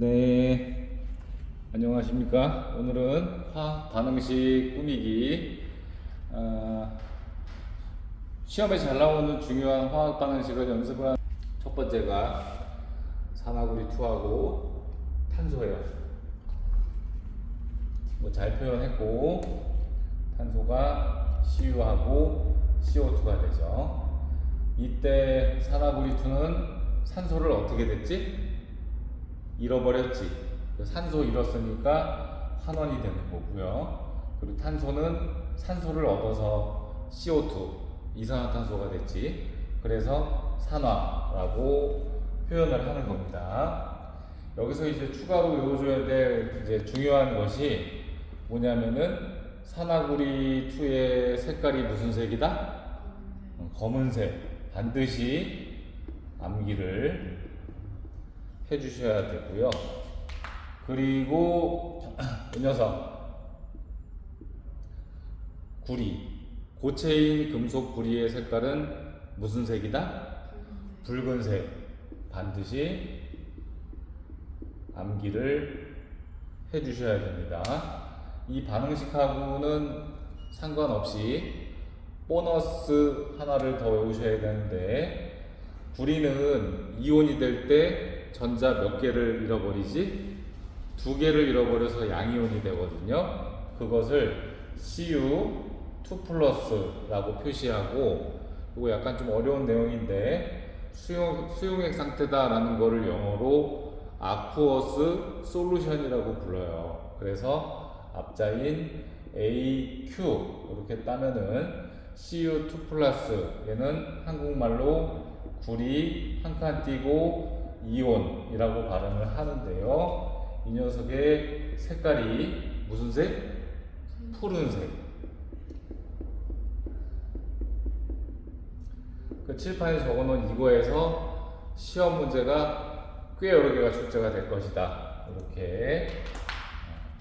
네, 안녕하십니까. 오늘은 화학 반응식 꾸미기. 아, 시험에 잘 나오는 중요한 화학 반응식을 연습을 한 첫 번째가 산화구리 2하고 탄소예요. 뭐 잘 표현했고, 탄소가 CU하고 CO2가 되죠. 이때 산화구리 2는 산소를 어떻게 됐지? 잃어버렸지. 그 산소 잃었으니까 환원이 되는 거고요. 그리고 탄소는 산소를 얻어서 CO2 이산화탄소가 됐지. 그래서 산화라고 표현을 하는 겁니다. 여기서 이제 추가로 외워줘야 될 이제 중요한 것이 뭐냐면은 산화구리 2의 색깔이 무슨 색이다? 어, 검은색. 반드시 암기를 해주셔야 되고요. 그리고 이 녀석 구리 고체인 금속 구리의 색깔은 무슨 색이다? 붉은색 반드시 암기를 해주셔야 됩니다. 이 반응식하고는 상관없이 보너스 하나를 더 외우셔야 되는데 구리는 이온이 될 때 전자 몇 개를 잃어버리지? 두 개를 잃어버려서 양이온이 되거든요. 그것을 Cu2 플러스라고 표시하고 이거 약간 좀 어려운 내용인데 수용, 수용액 상태다라는 거를 영어로 아쿠어스 솔루션이라고 불러요. 그래서 앞자인 AQ 이렇게 따면은 Cu2 플러스 얘는 한국말로 구리 한 칸 띄고 이온이라고 발음을 하는데요. 이 녀석의 색깔이 무슨 색? 푸른색. 그 칠판에 적어놓은 이거에서 시험 문제가 꽤 여러 개가 출제가 될 것이다. 이렇게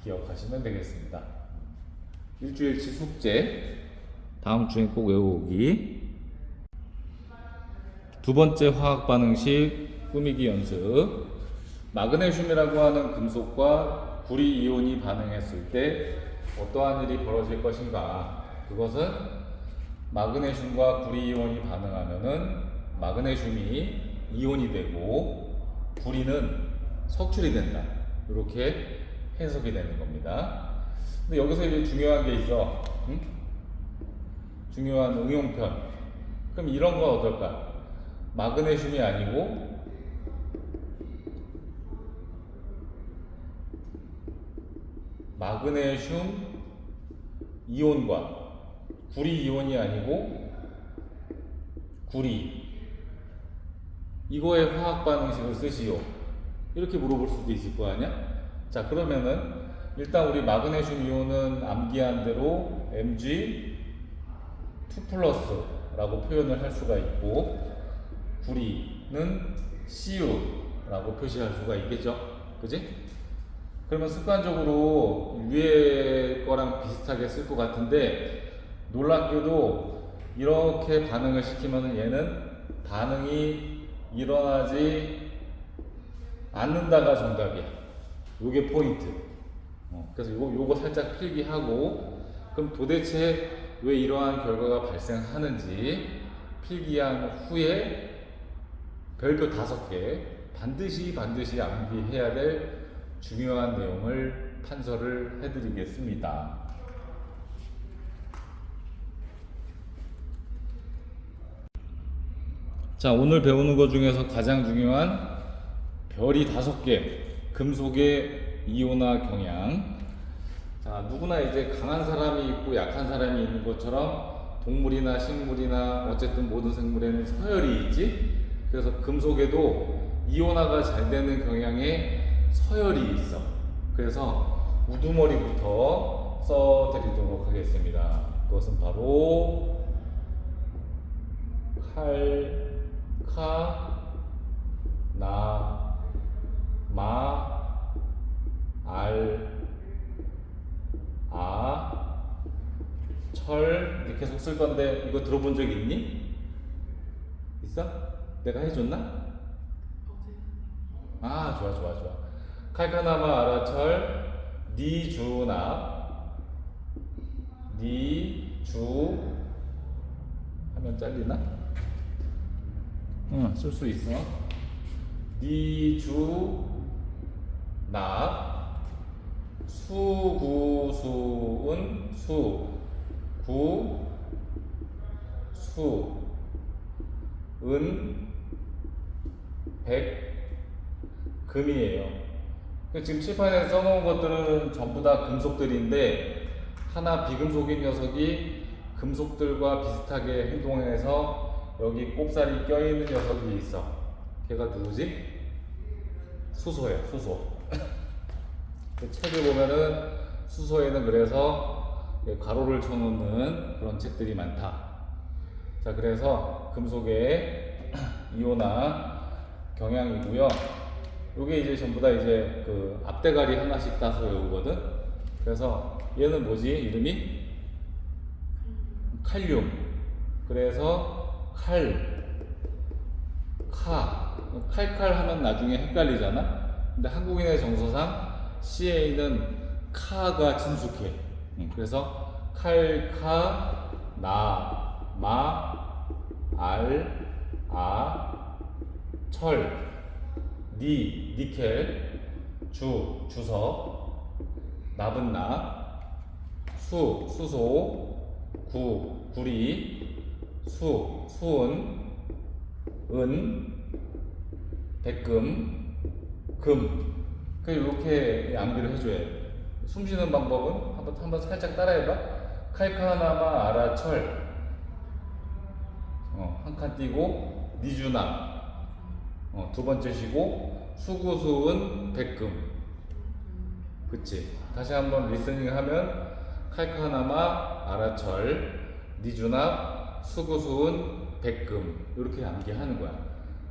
기억하시면 되겠습니다. 일주일치 숙제 다음 주에 꼭 외우기. 두 번째 화학 반응식 꾸미기 연습. 마그네슘이라고 하는 금속과 구리 이온이 반응했을 때 어떠한 일이 벌어질 것인가? 그것은 마그네슘과 구리 이온이 반응하면은 마그네슘이 이온이 되고 구리는 석출이 된다. 이렇게 해석이 되는 겁니다. 근데 여기서 이제 중요한 게 있어. 응? 중요한 응용편. 그럼 이런 건 어떨까? 마그네슘이 아니고 마그네슘 이온과 구리 이온이 아니고 구리 이거의 화학 반응식을 쓰시오. 이렇게 물어볼 수도 있을 거 아니야? 자, 그러면은 일단 우리 마그네슘 이온은 암기한 대로 Mg 2 플러스라고 표현을 할 수가 있고 구리는 Cu라고 표시할 수가 있겠죠? 그지? 그러면 습관적으로 위에 거랑 비슷하게 쓸 것 같은데 놀랍게도 이렇게 반응을 시키면은 얘는 반응이 일어나지 않는다가 정답이야. 요게 포인트. 어, 그래서 요거, 요거 살짝 필기하고 그럼 도대체 왜 이러한 결과가 발생하는지 필기한 후에 별표 다섯 개 반드시 반드시 암기해야 될 중요한 내용을 판서를 해드리겠습니다. 자, 오늘 배우는 것 중에서 가장 중요한 별이 다섯 개, 금속의 이온화 경향. 자, 누구나 이제 강한 사람이 있고 약한 사람이 있는 것처럼 동물이나 식물이나 어쨌든 모든 생물에는 서열이 있지. 그래서 금속에도 이온화가 잘 되는 경향에 서열이 있어. 그래서 우두머리부터 써드리도록 하겠습니다. 그것은 바로 칼, 카, 나, 마, 알, 아, 철 이렇게 계속 쓸 건데 이거 들어본 적 있니? 있어? 내가 해줬나? 아 좋아 좋아 좋아 칼카나마 아라철 니주납 니주 하면 잘리나? 응, 쓸 수 있어. 니주납 수구수은 수, 구, 수, 은, 백, 금이에요. 그 지금 칠판에 써놓은 것들은 전부 다 금속들인데 하나 비금속인 녀석이 금속들과 비슷하게 행동해서 여기 꼽살이 껴있는 녀석이 있어. 걔가 누구지? 수소예요, 수소. 그 책을 보면은 수소에는 그래서 가로를 쳐놓는 그런 책들이 많다. 자, 그래서 금속의 이온화 경향이고요. 요게 이제 전부 다 이제 그 앞대가리 하나씩 따서 외우거든. 그래서 얘는 뭐지? 이름이 칼륨. 그래서 칼, 카, 칼칼 하면 나중에 헷갈리잖아. 근데 한국인의 정서상 CA는 카가 친숙해. 음, 그래서 칼, 카, 나, 마, 알, 아, 철, 니, 니켈, 주, 주석, 납은 납, 수, 수소, 구, 구리, 수, 수은, 은, 백금, 금. 그 이렇게 암기를 해줘야 돼. 숨 쉬는 방법은 한번 한번 살짝 따라해봐. 칼카나마 아라철. 어, 한 칸 띄고 니주남. 어, 두 번째 쉬고 수구수은 백금. 그치? 다시 한번 리스닝 하면 칼카나마 아라철 니주납 수구수은 백금 이렇게 암기하는 거야.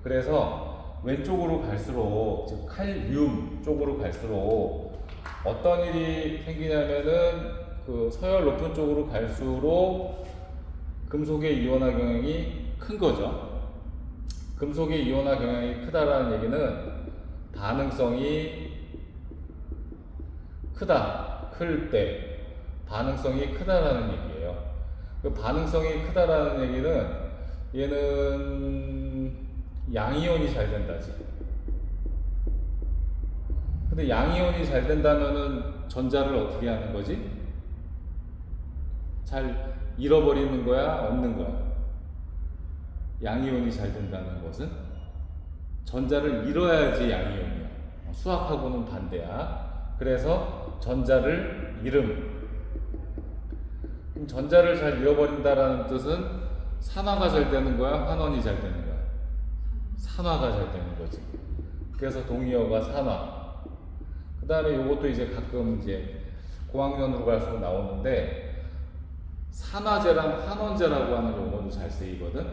그래서 왼쪽으로 갈수록 즉 칼륨 쪽으로 갈수록 어떤 일이 생기냐면은 그 서열 높은 쪽으로 갈수록 금속의 이온화 경향이 큰 거죠. 금속의 이온화 경향이 크다라는 얘기는 반응성이 크다, 클 때 반응성이 크다라는 얘기예요. 그 반응성이 크다라는 얘기는 얘는 양이온이 잘 된다지. 근데 양이온이 잘 된다면은 전자를 어떻게 하는 거지? 잘 잃어버리는 거야, 얻는 거야? 양이온이 잘 된다는 것은 전자를 잃어야지 양이온이야. 수학하고는 반대야. 그래서 전자를 잃음. 그럼 전자를 잘 잃어버린다라는 뜻은 산화가 잘 되는 거야, 환원이 잘 되는 거야. 산화가 잘 되는 거지. 그래서 동의어가 산화. 그 다음에 이것도 이제 가끔 이제 고학년으로 갈수록 나오는데 산화제랑 환원제라고 하는 용어도 잘 쓰이거든.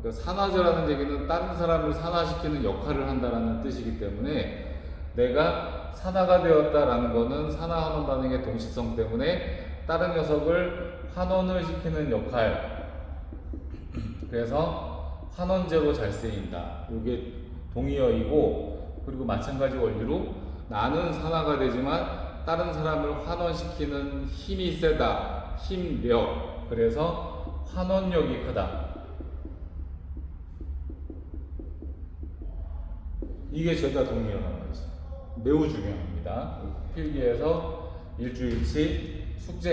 그러니까 산화제라는 얘기는 다른 사람을 산화시키는 역할을 한다라는 뜻이기 때문에 내가 산화가 되었다라는 거는 산화환원 반응의 동시성 때문에 다른 녀석을 환원을 시키는 역할. 그래서 환원제로 잘 쓰인다. 이게 동의어이고 그리고 마찬가지 원리로 나는 산화가 되지만 다른 사람을 환원시키는 힘이 세다. 힘력. 그래서 환원력이 크다. 이게 죄다 동의어란 말이지. 매우 중요합니다. 필기에서 일주일치 숙제